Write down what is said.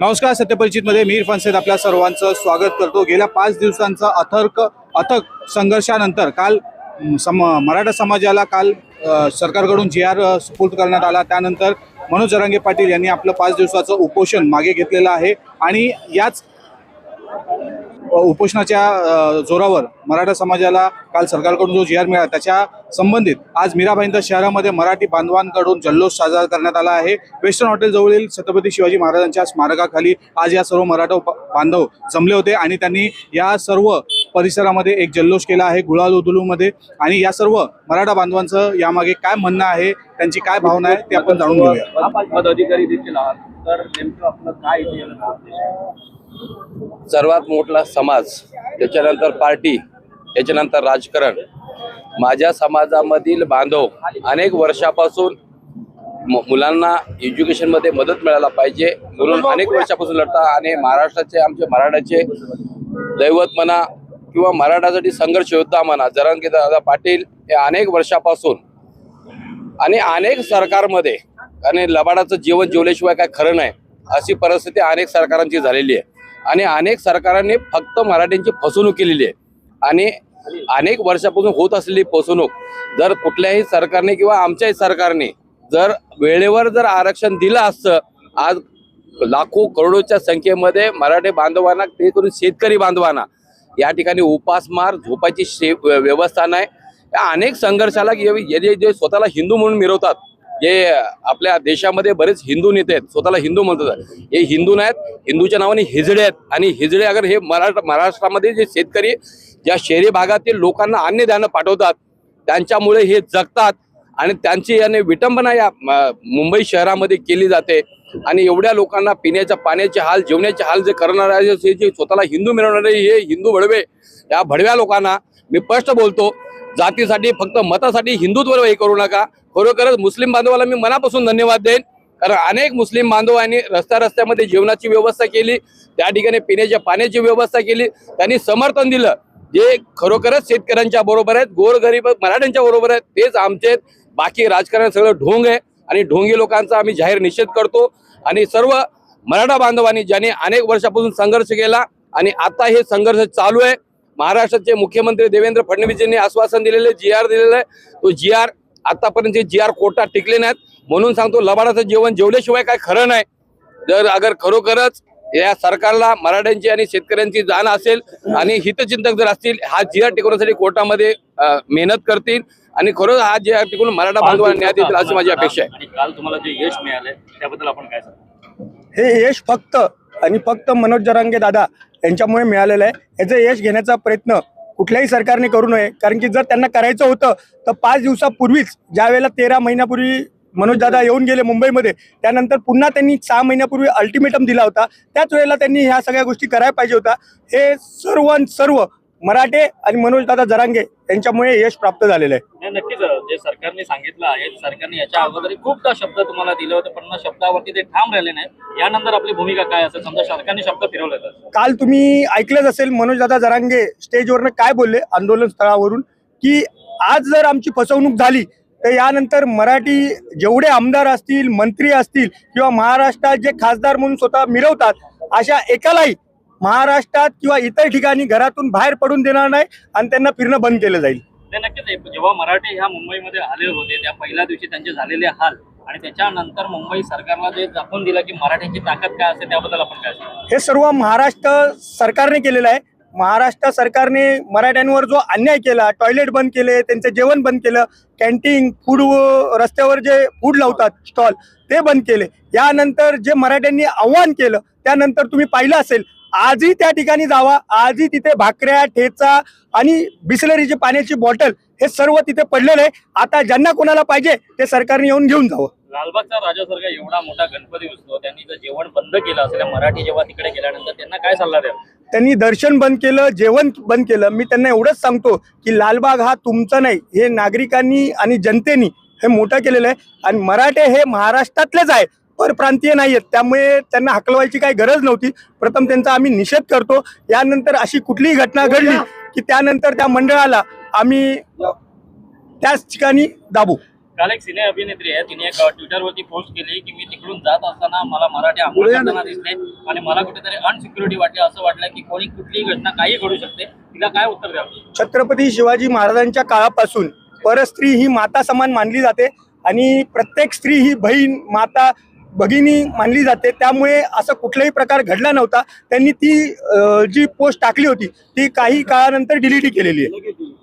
नमस्कार सत्यपरिचितमध्ये मी इरफान सैद आपल्या सर्वांचं स्वागत करतो. गेल्या पाच दिवसांचा अथर्क अथक संघर्षानंतर काल सम मराठा समाजाला काल सरकारकडून जी आर सुपूर्द करण्यात आला. त्यानंतर मनोज जरांगे पाटील यांनी आपलं पाच दिवसाचं उपोषण मागे घेतलेलं आहे. आणि याच उपोषणाच्या जोरावर मराठा समाजाला काल सरकारकडून जो जी आर मिळाला त्याच्या संबंधित आज मीराबाईंदर शहरामध्ये मराठी बांधवांकडून जल्लोष साजरा करण्यात आला आहे. वेस्टर्न हॉटेल जवळील छत्रपती शिवाजी महाराजांच्या स्मारकाखाली आज या सर्व मराठा बांधव जमले होते आणि त्यांनी या सर्व परिसरामध्ये एक जल्लोष केला आहे गुळाल उदुलूमध्ये. आणि या सर्व मराठा बांधवांचं यामागे काय म्हणणं आहे त्यांची काय भावना आहे ते आपण जाणून घेऊया. पदाधिकारी देखील आहात तर नेमकं आपलं काय सर्वात मोठा समाज त्याच्यानंतर पार्टी त्याच्यानंतर राजकारण. माझ्या समाजामधील बांधव अनेक वर्षापासून मुलांना एज्युकेशनमध्ये मदत मिळायला पाहिजे. म्हणून अनेक वर्षापासून लढता आणि महाराष्ट्राचे आमचे मराठाचे दैवत म्हणा किंवा मराठासाठी संघर्ष योद्धा म्हणा जरांगे दादा पाटील हे अनेक वर्षापासून आणि अनेक सरकारमध्ये आणि लबाडाचं जीवन जेवल्याशिवाय काय खरं नाही अशी परिस्थिती अनेक सरकारांची झालेली आहे. आणि अनेक सरकारांनी फक्त मराठ्यांची फसवणूक केलेली आहे. आणि अनेक वर्षापासून होत असलेली फसवणूक जर कुठल्याही सरकारने किंवा आमच्याही सरकारने जर वेळेवर जर आरक्षण दिलं असतं आज लाखो करोडोच्या संख्येमध्ये मराठी बांधवांना ते करून शेतकरी बांधवांना या ठिकाणी उपासमार झोपायची शे व्यवस्था नाही. या अनेक संघर्षाला जे स्वतःला हिंदू म्हणून मिरवतात जे आपल्या देशामध्ये बरेच हिंदू नेते आहेत स्वतःला हिंदू म्हणतात. हे हिंदू नाहीत हिंदूच्या नावाने हिजडे आहेत. आणि हिजडे अगर हे महाराष्ट्र महाराष्ट्रामध्ये जे शेतकरी ज्या शहरी भागातील लोकांना अन्नधान्य पाठवतात त्यांच्यामुळे हे जगतात आणि त्यांची याने विटंबना या मुंबई शहरामध्ये केली जाते. आणि एवढ्या लोकांना पिण्याच्या पाण्याचे हाल जेवण्याचे हाल जे करणारे आहे, जे स्वतःला हिंदू मिळवणारे हे हिंदू भडवे या भडव्या लोकांना मी स्पष्ट बोलतो जातीसाठी फक्त मतासाठी हिंदुत्व हे करू नका. खरोखरच मुस्लिम बांधवाला मी मनापासून धन्यवाद देईन. कारण अनेक मुस्लिम बांधवांनी रस्त्या रस्त्यामध्ये जेवणाची व्यवस्था केली त्या ठिकाणी पिण्याच्या पाण्याची व्यवस्था केली. त्यांनी समर्थन दिलं. जे खरोखरच शेतकऱ्यांच्या बरोबर आहेत गोरगरीब मराठ्यांच्या बरोबर आहेत तेच आमचे बाकी राजकारण सगळं ढोंग आहे आणि ढोंगी लोकांचा आम्ही जाहीर निषेध करतो. आणि सर्व मराठा बांधवांनी ज्यांनी अनेक वर्षापासून संघर्ष केला आणि आता हे संघर्ष चालू आहे महाराष्ट्राचे मुख्यमंत्री देवेंद्र फडणवीस यांनी आश्वासन दिलेले जी आर दिलेलं आहे. तो जी आर आतापर्यंत जी आर कोटा टिकले नाहीत म्हणून सांगतो लबाडाचं जेवण जेवल्याशिवाय काय खरं नाही. जर अगर खरोखरच या सरकारला मराठ्यांची आणि शेतकऱ्यांची जाण असेल आणि हितचिंतक जर असतील हा जी आर टिकवण्यासाठी कोर्टामध्ये मेहनत करतील आणि खरोखर हा जी आर टिकून मराठा बांधवांना न्याय देतील अशी माझी अपेक्षा आहे. काल तुम्हाला जे यश मिळालंय त्याबद्दल आपण काय सांगतो हे यश फक्त आणि फक्त मनोज जरांगे दादा यांच्यामुळे मिळालेलं आहे. याचं यश घेण्याचा प्रयत्न कुठल्याही सरकारने करू नये. कारण की जर त्यांना करायचं होतं तर पाच दिवसापूर्वीच ज्या वेळेला तेरा महिन्यापूर्वी मनोज दादा येऊन गेले मुंबईमध्ये त्यानंतर पुन्हा त्यांनी सहा महिन्यापूर्वी अल्टिमेटम दिला होता. त्याच वेळेला त्यांनी ह्या सगळ्या गोष्टी करायला पाहिजे होता. हे सर्व सर्व मराठे आणि मनोज दादा जरांगे यांच्यामुळे यश प्राप्त झालेलं आहे. नाही, नक्कीच जे सरकारने सांगितलं आहे सरकारने याच्या अगोदर खूपदा शब्द तुम्हाला दिले होते पण शब्दावरती ते ठाम राहिले नाही यानंतर आपली भूमिका काय असेल? समजा सरकारने शब्द फिरवले तर काल तुम्ही ऐकलंच असेल मनोजदादा जरांगे स्टेजवरनं काय बोलले आंदोलन स्थळावरून की आज जर आमची फसवणूक झाली तर यानंतर मराठी जेवढे आमदार असतील मंत्री असतील किंवा महाराष्ट्रात जे खासदार म्हणून स्वतः मिरवतात अशा एकालाही महाराष्ट्रात किंवा इतर ठिकाणी घरातून बाहेर पडून देणार नाही आणि त्यांना फिरणं बंद केलं जाईल नक्कीच. जेव्हा मराठे ह्या मुंबईमध्ये आले होते त्या पहिल्या दिवशी त्यांचे झालेले हाल आणि त्याच्यानंतर मुंबई सरकारला जे दाखवून दिलं की मराठ्यांची ताकद काय असते त्याबद्दल आपण काय? हे सर्व महाराष्ट्र सरकारने केलेलं आहे महाराष्ट्र सरकारने मराठ्यांवर जो अन्याय केला टॉयलेट बंद केले त्यांचं जेवण बंद केलं कॅन्टीन फूड रस्त्यावर जे फूड लावतात स्टॉल ते बंद केले यानंतर जे मराठ्यांनी आव्हान केलं त्यानंतर तुम्ही पाहिलं असेल आजही त्या ठिकाणी जावा. आजही तिथे भाकऱ्या ठेचा आणि बिस्लरीची पाण्याची बॉटल हे सर्व तिथे पडलेलं आहे. आता ज्यांना कोणाला पाहिजे ते सरकारने येऊन घेऊन जावं. लालबागचा राजासारखा एवढा मोठा गणपती असतो त्यांनी जर जेवण बंद केलं असेल मराठी जेव्हा तिकडे गेल्यानंतर त्यांना काय सल्ला द्या त्यांनी दर्शन बंद केलं जेवण बंद केलं. मी त्यांना एवढंच सांगतो की लालबाग हा तुमचा नाही हे नागरिकांनी आणि जनतेनी हे मोठं केलेलं आहे. आणि मराठे हे महाराष्ट्रातलेच आहे. परप्रांतीय नाही आहेत त्यामुळे त्यांना हकलवायची काही गरज नव्हती. प्रथम त्यांचा आम्ही निषेध करतो. यानंतर अशी कुठलीही घटना घडली की त्यानंतर त्या मंडळाला आम्ही त्याच ठिकाणी दाबू. काल एक सिने अभिनेत्री आहे. तिने एक ट्विटरवरती पोस्ट केली की मी तिकडून जात असताना मला मराठी आंघोळ करताना दिसले आणि मला कुठेतरी अनसिक्युरिटी वाटली. असं वाटलं की कोणी कुठलीही घटना काही घडू शकते. तिला काय उत्तर द्यावं? छत्रपती शिवाजी महाराजांच्या काळापासून परस्त्री ही माता समान मानली जाते आणि प्रत्येक स्त्री ही बहीण माता भगिनी मानली जाते. त्यामुळे असा कुठलाही प्रकार घडला नव्हता. त्यांनी ती जी पोस्ट टाकली होती ती काही काळानंतर डिलीट केलेली आहे.